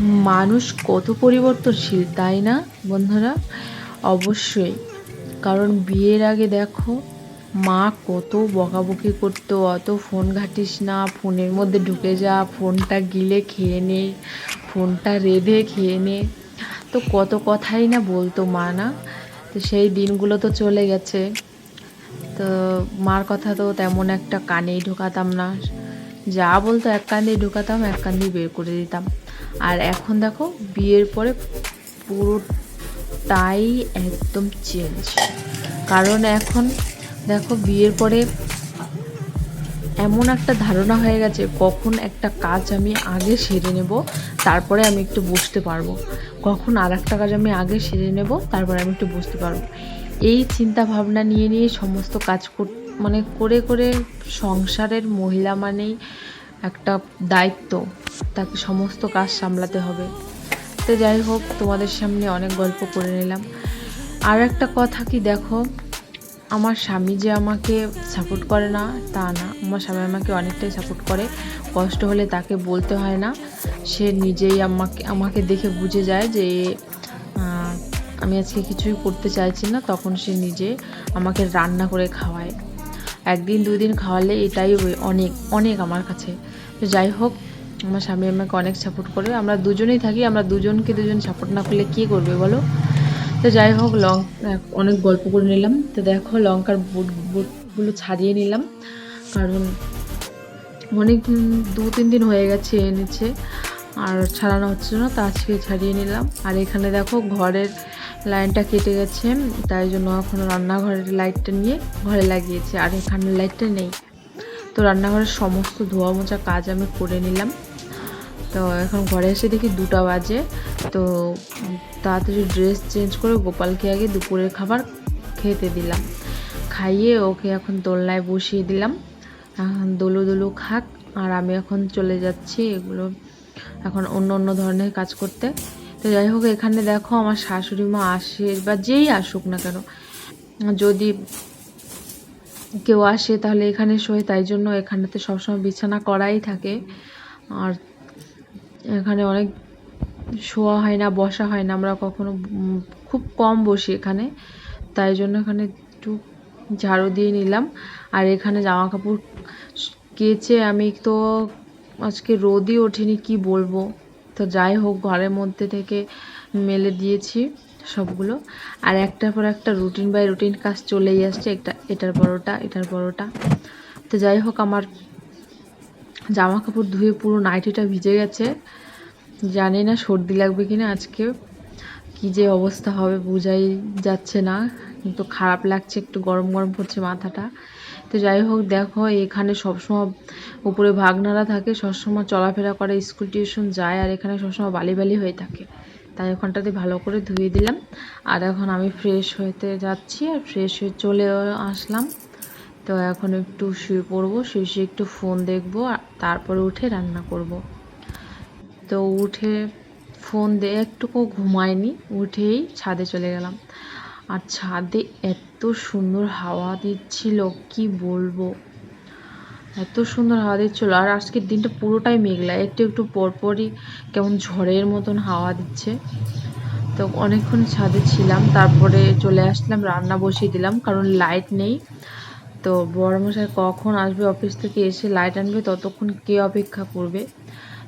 মানুষ কত পরিবর্তনশীল, তাই না, বন্ধুরা? অবশ্যই। কারণ বিয়ের আগে দেখো, মা কত বকাবকি করতো, অত ফোন ঘাটিস না, ফোনের মধ্যে ঢুকে যা, ফোনটা গিলে খেয়ে নে, ফোনটা রেঁধে খেয়ে নে। তো কত কথাই না বলতো মা, না? তো সেই দিনগুলো তো চলে গেছে। তো মার কথা তো তেমন একটা কানেই ঢোকাতাম না। যা বলতো এক কান দিয়ে ঢোকাতাম, এক কান দিয়ে বের করে দিতাম। আর এখন দেখো, বিয়ের পরে পুরোটাই একদম চেঞ্জ কারণ এখন দেখো, বিয়ের পরে এমন একটা ধারণা হয়ে গেছে, কখন একটা কাজ আমি আগে সেরে নেব, তারপরে আমি একটু বসতে পারব। কখন আর একটা কাজ আমি আগে সেরে নেব, তারপরে আমি একটু বসতে পারব। এই চিন্তা ভাবনা নিয়ে নিয়ে সমস্ত কাজ মানে করে করে সংসারের মহিলা মানেই একটা দায়িত্ব, তাকে সমস্ত কাজ সামলাতে হবে। তো যাই হোক, তোমাদের সামনে অনেক গল্প করে নিলাম। আর একটা কথা কি দেখো, আমার স্বামী যে আমাকে সাপোর্ট করে না, তা না। আমার স্বামী আমাকে অনেকটাই সাপোর্ট করে। কষ্ট হলে তাকে বলতে হয় না। সে নিজেই আমাকে আমাকে দেখে বুঝে যায় যে আমি আজকে কিছুই করতে চাইছি না। তখন সে নিজে আমাকে রান্না করে খাওয়ায়। একদিন দুই দিন খাওয়ালে এটাই অনেক অনেক আমার কাছে। তো যাই হোক, আমার স্বামী আমাকে অনেক সাপোর্ট করে। আমরা দুজনেই থাকি, আমরা দুজনকে দুজন সাপোর্ট না করলে কী করবে বলো? তো যাই হোক, লং অনেক গল্প করে নিলাম। তো দেখো, লঙ্কার বুট, বুটগুলো ছাড়িয়ে নিলাম। কারণ অনেক দু তিন দিন হয়ে গেছে এনেছে। আর ছাড়ানো হচ্ছে না, তা আজকে ছাড়িয়ে নিলাম। আর এখানে দেখো ঘরের লাইনটা কেটে গেছে, তাই জন্য এখন রান্নাঘরের লাইটটা নিয়ে ঘরে লাগিয়েছে, আর এখানে লাইটটা নেই। তো রান্নাঘরের সমস্ত ধোয়া মোচা কাজ আমি করে নিলাম। তো এখন ঘরে এসে দেখি দুটা বাজে, তো তাড়াতাড়ি ড্রেস চেঞ্জ করে গোপালকে আগে দুপুরের খাবার খেতে দিলাম। খাইয়ে ওকে এখন দোলনায় বসিয়ে দিলাম। দোলু দোলু খাক, আর আমি এখন চলে যাচ্ছি এগুলো এখন অন্য অন্য ধরনের কাজ করতে। তো যাই হোক, এখানে দেখো আমার শাশুড়ি মা আসে, বা যেই আসুক না কেন। যদি কেউ আসে তাহলে এখানে শোয়, তাই জন্য এখানেতে সবসময় বিছানা করাই থাকে। আর এখানে অনেক শোয়া হয় না, বসা হয় না, আমরা কখনো খুব কম বসি এখানে। তাই জন্য এখানে একটু ঝাড়ু দিয়ে নিলাম। আর এখানে জামা কাপড় কেচে আমি তো আজকে রোদই ওঠেনি, কি বলব? তো যাই হোক, ঘরের মধ্যে থেকে মেলে দিয়েছি সবগুলো। আর একটার পর একটা রুটিন বাই রুটিন কাজ চলেই আসছে। একটা, এটার পরোটা এটার পরোটা। তো যাই হোক, আমার জামা কাপড় ধুয়ে পুরো নাইটিটা ভিজে গেছে। জানি না সর্দি লাগবে কিনা আজকে। কি যে অবস্থা হবে বোঝাই যাচ্ছে না। কিন্তু খারাপ লাগছে, একটু গরম গরম করছে মাথাটা। তো যাই হোক, দেখো, এখানে সবসময় উপরে ভাগনারা থাকে, সবসময় চলাফেরা করে, স্কুল টিউশন যায়, আর এখানে সবসময় বালি বালি হয়ে থাকে। তাই ওখানটাতে ভালো করে ধুয়ে দিলাম। আর এখন আমি ফ্রেশ হতে যাচ্ছি, আর ফ্রেশ হয়ে চলে আসলাম। তো এখন একটু শুয়ে পড়ব, শুয়ে শুয়ে একটু ফোন দেখব তারপরে উঠে রান্না করব। তো উঠে ফোন দিয়ে একটুকু ঘুমায়নি, উঠেই ছাদে চলে গেলাম। আর ছাদে এত সুন্দর হাওয়া দিচ্ছিল, কি বলব? এত সুন্দর হাওয়া দিচ্ছিল। আর আজকের দিনটা পুরোটাই মেঘলা, একটু একটু পরপরই কেমন ঝড়ের মতন হাওয়া দিচ্ছে। তো অনেকক্ষণ ছাদে ছিলাম, তারপরে চলে আসলাম, রান্না বসিয়ে দিলাম, কারণ লাইট নেই। তো বড়মশাই কখন আসবে অফিস থেকে এসে লাইট আনবে, ততক্ষণ কে অপেক্ষা করবে?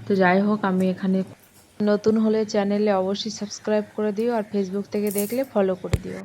তো যাই হোক, আমি এখানে নতুন হলে চ্যানেলে অবশ্যই সাবস্ক্রাইব করে দিও, আর ফেসবুক থেকে দেখলে ফলো করে দিও।